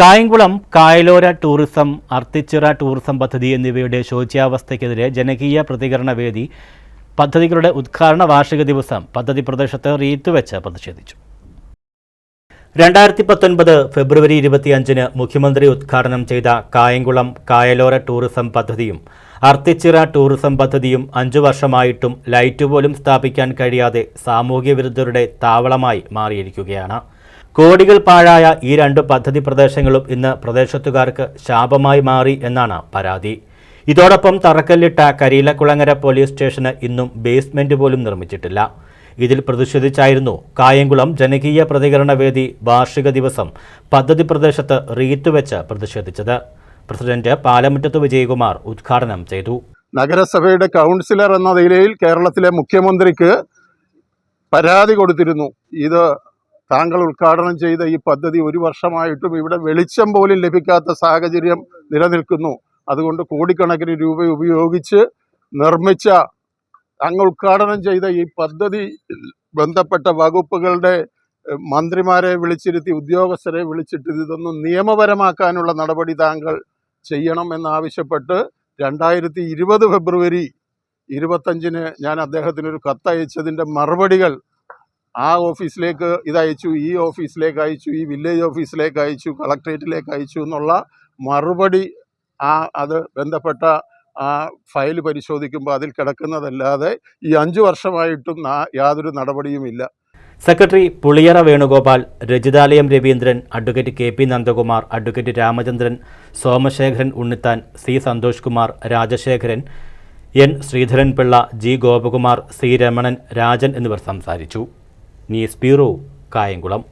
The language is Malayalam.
കായംകുളം കായലോര ടൂറിസം അർത്തിച്ചിറ ടൂറിസം പദ്ധതി എന്നിവയുടെ ശോച്യാവസ്ഥയ്ക്കെതിരെ ജനകീയ പ്രതികരണ വേദി പദ്ധതികളുടെ ഉദ്ഘാടന വാർഷിക ദിവസം പദ്ധതി പ്രദേശത്ത് റീത്തുവെച്ച് പ്രതിഷേധിച്ചു. രണ്ടായിരത്തി പത്തൊൻപത് ഫെബ്രുവരി ഇരുപത്തിയഞ്ചിന് മുഖ്യമന്ത്രി ഉദ്ഘാടനം ചെയ്ത കായംകുളം കായലോര ടൂറിസം പദ്ധതിയും അർത്തിച്ചിറ ടൂറിസം പദ്ധതിയും അഞ്ചു വർഷമായിട്ടും ലൈറ്റ് പോലും സ്ഥാപിക്കാൻ കഴിയാതെ സാമൂഹ്യ വിരുദ്ധരുടെ താവളമായി മാറിയിരിക്കുകയാണ്. കോടികൾ പാഴായ ഈ രണ്ട് പദ്ധതി പ്രദേശങ്ങളും ഇന്ന് പ്രദേശത്തുകാർക്ക് ശാപമായി മാറി എന്നാണ് പരാതി. ഇതോടൊപ്പം തറക്കല്ലിട്ട കരീലക്കുളങ്ങര പോലീസ് സ്റ്റേഷന് ഇന്നും ബേസ്മെന്റ് പോലും നിർമ്മിച്ചിട്ടില്ല. ഇതിൽ പ്രതിഷേധിച്ചായിരുന്നു കായംകുളം ജനകീയ പ്രതികരണ വേദി വാർഷിക ദിവസം പദ്ധതി പ്രദേശത്ത് റീത്തുവെച്ച് പ്രതിഷേധിച്ചത്. പ്രസിഡന്റ് പാലമുറ്റത്ത് വിജയകുമാർ ഉദ്ഘാടനം ചെയ്തു. നഗരസഭയുടെ കൗൺസിലർ എന്ന നിലയിൽ കേരളത്തിലെ മുഖ്യമന്ത്രിക്ക് പരാതി കൊടുത്തിരുന്നു. ഇത് താങ്കൾ ഉദ്ഘാടനം ചെയ്ത ഈ പദ്ധതി ഒരു വർഷമായിട്ടും ഇവിടെ വെളിച്ചം പോലും ലഭിക്കാത്ത സാഹചര്യം നിലനിൽക്കുന്നു. അതുകൊണ്ട് കോടിക്കണക്കിന് രൂപ ഉപയോഗിച്ച് നിർമ്മിച്ച അങ്ങ് ഉദ്ഘാടനം ചെയ്ത ഈ പദ്ധതി ബന്ധപ്പെട്ട വകുപ്പുകളുടെ മന്ത്രിമാരെ വിളിച്ചിരുത്തി ഉദ്യോഗസ്ഥരെ വിളിച്ചിട്ട് ഇതൊന്നും നിയമപരമാക്കാനുള്ള നടപടി താങ്കൾ ചെയ്യണം എന്നാവശ്യപ്പെട്ട് രണ്ടായിരത്തി ഇരുപത് ഫെബ്രുവരി ഇരുപത്തഞ്ചിന് ഞാൻ അദ്ദേഹത്തിനൊരു കത്തയച്ചതിന്റെ മറുപടികൾ ആ ഓഫീസിലേക്ക് ഇത് അയച്ചു ഈ ഓഫീസിലേക്ക് അയച്ചു ഈ വില്ലേജ് ഓഫീസിലേക്ക് അയച്ചു കളക്ട്രേറ്റിലേക്ക് അയച്ചു എന്നുള്ള മറുപടി ആ അത് ബന്ധപ്പെട്ട ആ ഫയൽ പരിശോധിക്കുമ്പോൾ അതിൽ കിടക്കുന്നതല്ലാതെ ഈ അഞ്ചു വർഷമായിട്ടും യാതൊരു നടപടിയുമില്ല secretary Puliyara Venugopal Rajithalayam Raveendran advocate K P Nandakumar advocate Ramachandran Somasekharan Unnithan C Santhosh Kumar Rajasekharan N Sreedharanpillai G Gopakumar C Ramanan Rajan എന്നിവർ സംസാരിച്ചു. News bureau Kayamkulam.